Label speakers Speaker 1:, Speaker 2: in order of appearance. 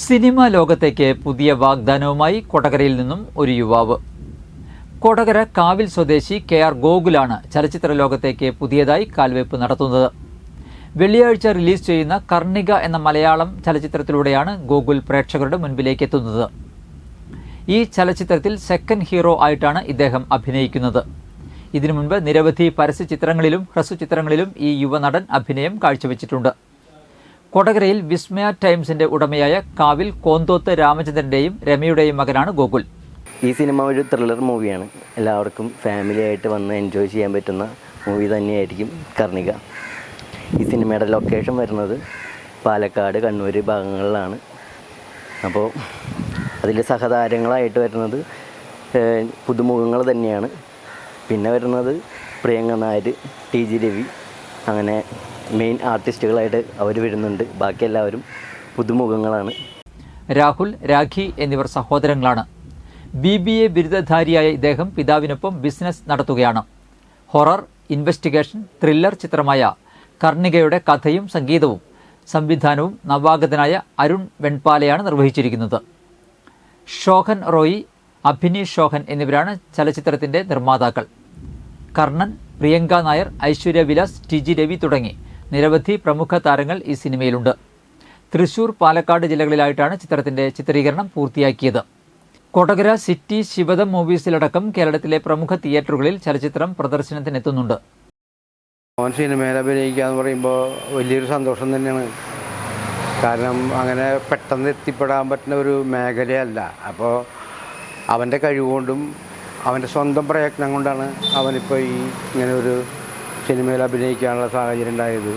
Speaker 1: Cinema ലോകത്തേക്ക് പുതിയ വാഗ്ദാനവുമായി കൊടകരയിൽ നിന്നും ഒരു യുവാവ്. കൊടകര കാവിൽ സ്വദേശി കെ ആർ ഗോകുലാണ് ചലച്ചിത്ര ലോകത്തേക്ക് പുതിയതായി കാൽവയ്പ് നടത്തുന്നത്. വെള്ളിയാഴ്ച റിലീസ് ചെയ്യുന്ന കർണിക എന്ന മലയാളം ചലച്ചിത്രത്തിലൂടെയാണ് ഗോകുൽ പ്രേക്ഷകരുടെ മുൻപിലേക്ക് എത്തുന്നത്. ഈ ചലച്ചിത്രത്തിൽ സെക്കൻഡ് ഹീറോ ആയിട്ടാണ് ഇദ്ദേഹം അഭിനയിക്കുന്നത്. ഇതിനു മുൻപ് നിരവധി പരസ്യ ചിത്രങ്ങളിലും ഹ്രസ്വ ചിത്രങ്ങളിലും ഈ യുവനടൻ അഭിനയം കാഴ്ചവെച്ചിട്ടുണ്ട്. കൊടകരയിൽ വിസ്മയ ടൈംസിന്റെ ഉടമയായ കാവിൽ കോന്തോത്ത് രാമചന്ദ്രന്റെയും രമയുടെയും മകനാണ് ഗോകുൽ.
Speaker 2: ഈ സിനിമ ഒരു ത്രില്ലർ മൂവിയാണ് എല്ലാവർക്കും ഫാമിലി ആയിട്ട് വന്ന് എൻജോയ് ചെയ്യാൻ പറ്റുന്ന മൂവി തന്നെയായിരിക്കും കർണിക. ഈ സിനിമയുടെ ലൊക്കേഷൻ വരുന്നത് പാലക്കാട് കണ്ണൂർ ഭാഗങ്ങളിലാണ്. അപ്പോൾ അതിൽ സഹതാരങ്ങളായിട്ട് വരുന്നത് പുതുമുഖങ്ങൾ തന്നെയാണ്. പിന്നെ വരുന്നത് പ്രിയങ്ക നായർ ടി ജി രവി അങ്ങനെ മെയിൻ ആർട്ടിസ്റ്റുകളായിട്ട് അവർ വരുന്നുണ്ട്. ബാക്കി എല്ലാവരും പുതുമുഖങ്ങളാണ്.
Speaker 1: രാഹുൽ രാഖി എന്നിവർ സഹോദരങ്ങളാണ്. ബി ബി എ ബിരുദധാരിയായ ഇദ്ദേഹം പിതാവിനൊപ്പം ബിസിനസ് നടത്തുകയാണ്. ഹൊറർ ഇൻവെസ്റ്റിഗേഷൻ ത്രില്ലർ ചിത്രമായ കർണികയുടെ കഥയും സംഗീതവും സംവിധാനവും നവാഗതനായ അരുൺ വെൺപാലയാണ് നിർവഹിച്ചിരിക്കുന്നത്. ഷോഹൻ റോയി അഭിനീഷ് ഷോഹൻ എന്നിവരാണ് ചലച്ചിത്രത്തിന്റെ നിർമ്മാതാക്കൾ. കർണൻ പ്രിയങ്ക നായർ ഐശ്വര്യ വിലാസ് ടി ജി രവി തുടങ്ങി. നിരവധി പ്രമുഖ താരങ്ങൾ ഈ സിനിമയിലുണ്ട്. തൃശൂർ പാലക്കാട് ജില്ലകളിലായിട്ടാണ് ചിത്രത്തിന്റെ ചിത്രീകരണം പൂർത്തിയാക്കിയത്. കൊടകര സിറ്റി ശിവദം മൂവീസിലടക്കം കേരളത്തിലെ പ്രമുഖ തിയേറ്ററുകളിൽ ചലച്ചിത്രം പ്രദർശനത്തിനെത്തുന്നുണ്ട്.
Speaker 3: മോൻ സിനിമയിൽ അഭിനയിക്കുക എന്ന് പറയുമ്പോൾ വലിയൊരു സന്തോഷം തന്നെയാണ്. കാരണം അങ്ങനെ പെട്ടെന്ന് എത്തിപ്പെടാൻ പറ്റുന്ന ഒരു മേഖലയല്ല. അപ്പോൾ അവന്റെ കഴിവുകൊണ്ടും അവന്റെ സ്വന്തം പ്രയത്നം കൊണ്ടാണ് അവനിപ്പോൾ ഈ ഇങ്ങനെ ഒരു സിനിമയിൽ അഭിനയിക്കാനുള്ള സാഹചര്യം ഉണ്ടായത്.